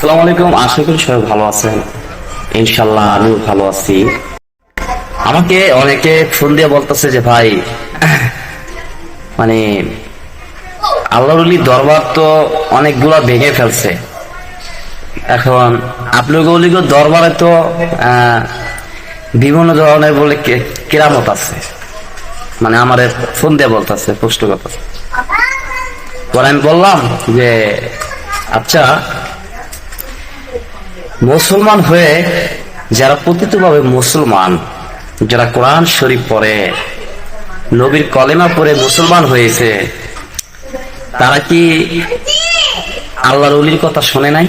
আসসালামু আলাইকুম। আশা করি সবাই ভালো আছেন। ইনশাল্লাহ আমিও ভালো আছি। আমাকে অনেকে ফোন দিয়ে বলতেছে যে, ভাই মানে আল্লাহরুলি দরবার তো অনেকগুলা ভেঙে ফেলছে। এখন আপনার দরবারে তো বিভিন্ন ধরনের বলে কেরামত আছে। মানে আমার ফোন দিয়ে বলতেছে, প্রশ্ন করতেছে। পরে আমি বললাম যে আচ্ছা মুসলমান হয়ে যারা প্রতিতভাবে মুসলমান, যারা কোরআন শরীফ পড়ে, নবীর কলেমা পড়ে মুসলমান হয়েছে, তারা কি আল্লাহর অলির কথা শোনে নাই?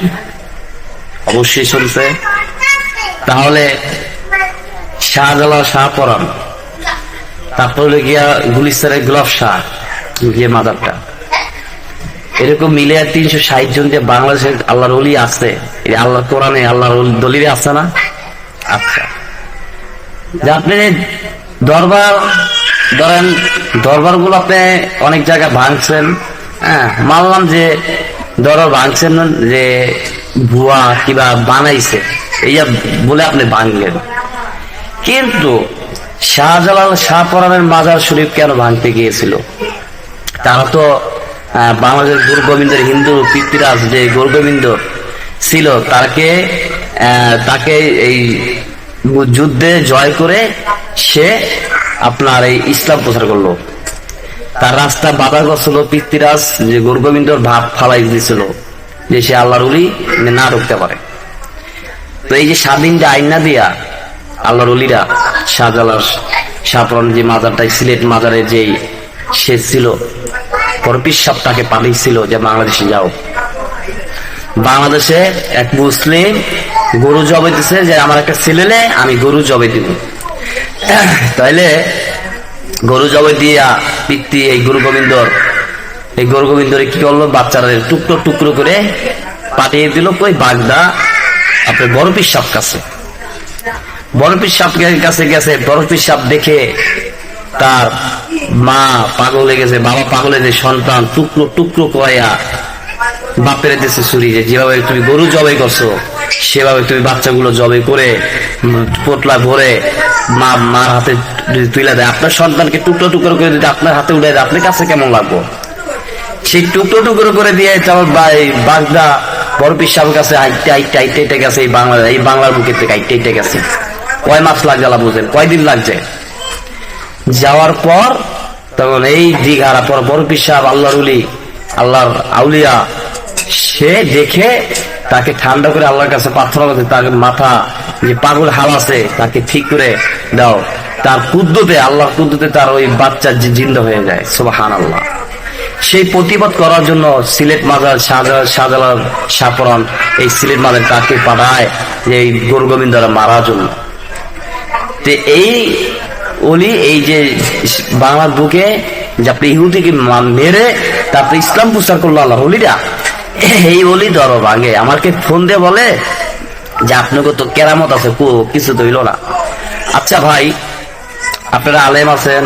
অবশ্যই শুনছে। তাহলে শাহজালাল শাহ পরান তারপরে গিয়া গুলিস্তারের গোলাপ শাহ, গিয়ে মাদারটা। এরকম মিলে তিনশো ষাট জন যে বাংলাদেশের আল্লাহর অলি আছে এই আল্লাহ কোরআনে আল্লাহর দলিলে আছে না? আচ্ছা। যে আপনি দরবার ধরেন দরবারগুলো আপনি অনেক জায়গায় ভাঙছেন হ্যাঁ মানলাম যে দরবার ভাঙছেন যে ভুয়া কিবা বানাইছে এই বলে আপনি ভাঙলেন। কিন্তু শাহজালাল শাহ পরানের মাজার শরীফ কেন ভাঙতে গিয়েছিল? তারা তো বাংলাদেশ গুরু গোবিন্দের হিন্দু পিতৃরাজ যে গুরু গোবিন্দ ছিল তাকে তাকে এই যুদ্ধে জয় করে সে আপনার এই ইসলাম প্রচার করল। তার রাস্তা বাধাগ্রস্ত হলো পিতৃরাজ যে গুরু গোবিন্দর ভাব ফালাই দিয়েছিল যে সে আল্লাহর উলি না ঢুকতে পারে। তো এই যে স্বাধীন যে আইনা দিয়া, আল্লাহর অলিরা শাহজালাল শাহপুরান যে মাজারটা, সিলেট মাজারে যে সে ছিল পরপিস সাপ তাকে পাঠিয়েছিল যে বাংলাদেশে যাও। বাংলাদেশে এক মুসলিম গরু জবে দিছে যে আমার একটা ছেলেলে আমি গরু জবে দিব। তাইলে গরু জবে দিয়া পিতৃ এই গুরু গোবিন্দর এই গরু গোবিন্দরে কি করল? বাচ্চারা টুকরো টুকরো করে পাঠিয়ে দিল কই বাগদা আপনার পিস সাপ কাছে। পিস সাপের কাছে গেছে পিস সাপ দেখে তার মা পাগল গেছে বাবা পাগল গেছে, সন্তান টুকরো টুকরো কয়া বাপের দেশে ছুরি যেভাবে তুমি গরু জবাই করছ, সেভাবে তুমি বাচ্চাগুলো জবাই করে পোটলা ভরে মা, মার হাতে তুলে দেয়, আপনার সন্তানকে টুকরো টুকরো করে যদি আপনার হাতে উঠে দেয়, আপনার কাছে কেমন লাগবো? সেই টুকরো টুকরো করে দিয়ে বা- বাগদা বড় পিসাবের কাছে আইটে আইটে আইটে আইটে গেছে এই বাংলা, এই বাংলার বুকের থেকে আইটে আইটে গেছে। কয় মাস লাগছে আলা বুঝেন? কয়দিন লাগছে? যাওয়ার পর তখন এই দিঘারা পর পিসাব আল্লাহর উলি, আল্লাহর আউলিয়া সে দেখে তাকে ঠান্ডা করে আল্লাহর কাছে প্রার্থনা করতে, তার মাথা যে পাগল হাল আছে, তাকে ঠিক করে দাও। তার কুদ্দুতে, আল্লাহর কুদ্দুতে তার ওই বাচ্চা যে জিন্দা হয়ে যায়। সুবাহান আল্লাহ সেই প্রতিবাদ করার জন্য সিলেট মাজার শাহজালাল শাহজালাল শাহপরন এই সিলেট মাজার তাকে পাঠায় যে এই গরু গোবিন্দরা মারার জন্য। তো এই অলি, এই যে বাংলার বুকে যে আপনি ইহুদিকে মেরে তারপরে ইসলাম প্রচার করল আল্লাহ অলিরা এই বলি ধরো ভাগে আমাকে ফোন দিয়ে বলে যে আপনাকে তো কেরামত আছে কিছু তো হইল না। আচ্ছা ভাই, আপনারা আলেম আছেন,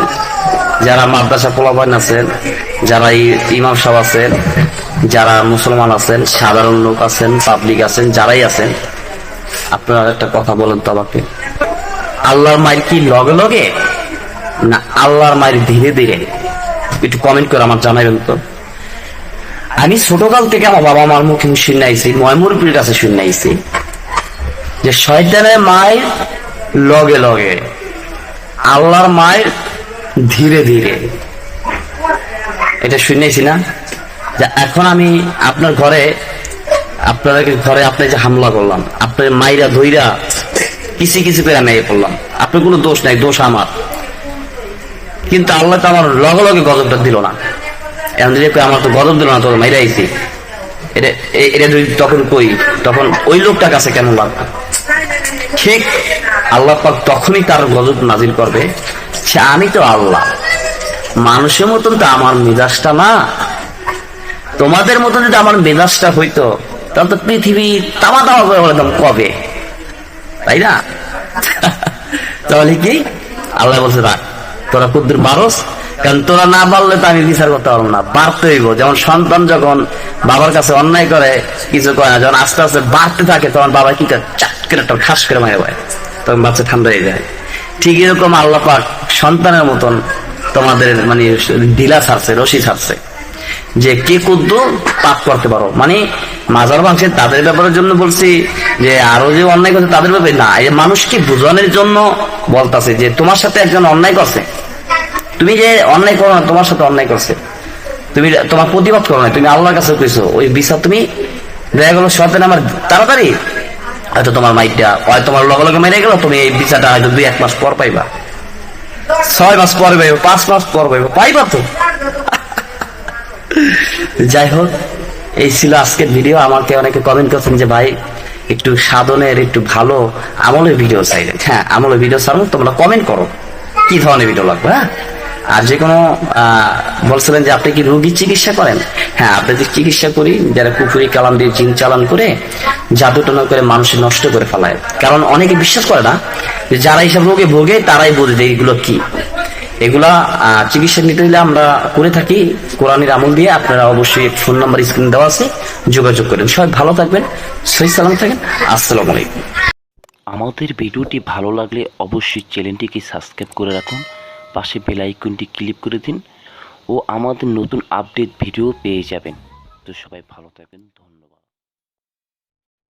যারা মাদ্রাসা পোলাপান আছেন, যারা ইমাম সাহেব আছেন, যারা মুসলমান আছেন, সাধারণ লোক আছেন পাবলিক আছেন, যারাই আছেন, আপনারা একটা কথা বলেন তো আমাকে। আল্লাহর মায়ের কি লগে লগে, না আল্লাহর মায়ের ধীরে ধীরে? একটু কমেন্ট করে আমার জানাবেন তো। আমি ছোটকাল থেকে আমার বাবা মার মুখে শুনে আইছি ময়মুরপির কাছে শুনে আইছি যে শয়তানের মায়ের লগে লগে, আল্লাহর মায়ের ধীরে ধীরে। এটা শুনেছি না? যে এখন আমি আপনার ঘরে, আপনাদেরকে ঘরে আপনি যে হামলা করলাম, আপনার মাইরা ধইরা কিছু কিছু করে আমি করলাম আপনার কোনো দোষ নাই, দোষ আমার। কিন্তু আল্লাহ তো আমার লগে লগে গজবটা দিল না। এখন যদি আমার তো গজব দিল না, তোর এটা এটা যদি তখন কই, তখন ওই কাছে কেন লাগবে? ঠিক আল্লাহ পাক তখনই তার গজব নাজিল করবে, সে আমি তো আল্লাহ। মানুষের মতন তো আমার মেজাজটা না। তোমাদের মতন যদি আমার মেজাজটা হইতো, তাহলে তো পৃথিবী তামা তামা করে বলতাম কবে? তাই না? তাহলে কি? আল্লাহ বলছে রাখ তোরা কুদ্দুর বারস কারণ তোরা না পারলে তো আমি বিচার করতে পারব না। বাড়তে হইব। যেমন সন্তান যখন বাবার কাছে অন্যায় করে, কিছু করে না, যখন আস্তে আস্তে বাড়তে থাকে, তখন বাবা কি করে? চাট করে একটা খাস করে মারে পায় তখন বাচ্চা ঠান্ডা হয়ে যায়। ঠিক এরকম আল্লাহ পাক সন্তানের মতন তোমাদের মানে ঢিলা ছাড়ছে, রশি ছাড়ছে। যে কে কুদ্দ পাপ করতে পারো। মানে মাজার ভাঙছে তাদের ব্যাপারের জন্য বলছি যে, আরও যে অন্যায় করছে তাদের ব্যাপারে না। এই মানুষকে বোঝানোর জন্য বলতাছে যে, তোমার সাথে একজন অন্যায় করছে। তুমি যে অন্যায় করো না, তোমার সাথে অন্যায় করছে। তুমি তোমার প্রতিবাদ করো না, তুমি আল্লাহর কাছে কইছো, ওই বিচার তুমি দেখা গেলো সতেন আমার তাড়াতাড়ি। হয়তো তোমার মাইকটা হয় তোমার লগে লগে মেরে গেল, তুমি এই বিচারটা হয়তো দুই এক মাস পর পাইবা। ছয় মাস পর পাইবা, পাঁচ মাস পর পাইবা পাইবা তো। যাই হোক, এই ছিল আজকের ভিডিও। আমাকে অনেকে কমেন্ট করছেন যে, ভাই, একটু সাধনের একটু ভালো আমলের ভিডিও চাইলেন। হ্যাঁ আমলের ভিডিও ছাড়বো, তোমরা কমেন্ট করো। কি ধরনের ভিডিও লাগবে হ্যাঁ? আর যে কোনো বলছিলেন যে আপনি কি রোগী চিকিৎসা করেন? হ্যাঁ আপনাদের চিকিৎসা করি, যারা কুফুরি কালাম দিয়ে জিন চালান করে, জাদু টানা করে মানুষের নষ্ট করে ফেলায়। কারণ অনেকে বিশ্বাস করে না যে যারা এইসব রোগে ভোগে, তারাই বোঝে যে এইগুলো কি। এগুলা চিকিৎসা নিতে হলে আমরা করে থাকি। কোরআনের আমল দিয়ে আপনারা অবশ্যই ফোন নাম্বার স্ক্রিন দেওয়া আছে, যোগাযোগ করেন। সবাই ভালো থাকবেন, সহি সালাম থাকেন, আসসালামু আলাইকুম। আমাদের ভিডিওটি ভালো লাগলে অবশ্যই চ্যানেলটিকে সাবস্ক্রাইব করে রাখুন। পাশে বেল আইকনটি ক্লিক করে দিন ও আমাদের নতুন আপডেট ভিডিও পেয়ে যাবেন। তো সবাই ভালো থাকবেন ধন্যবাদ।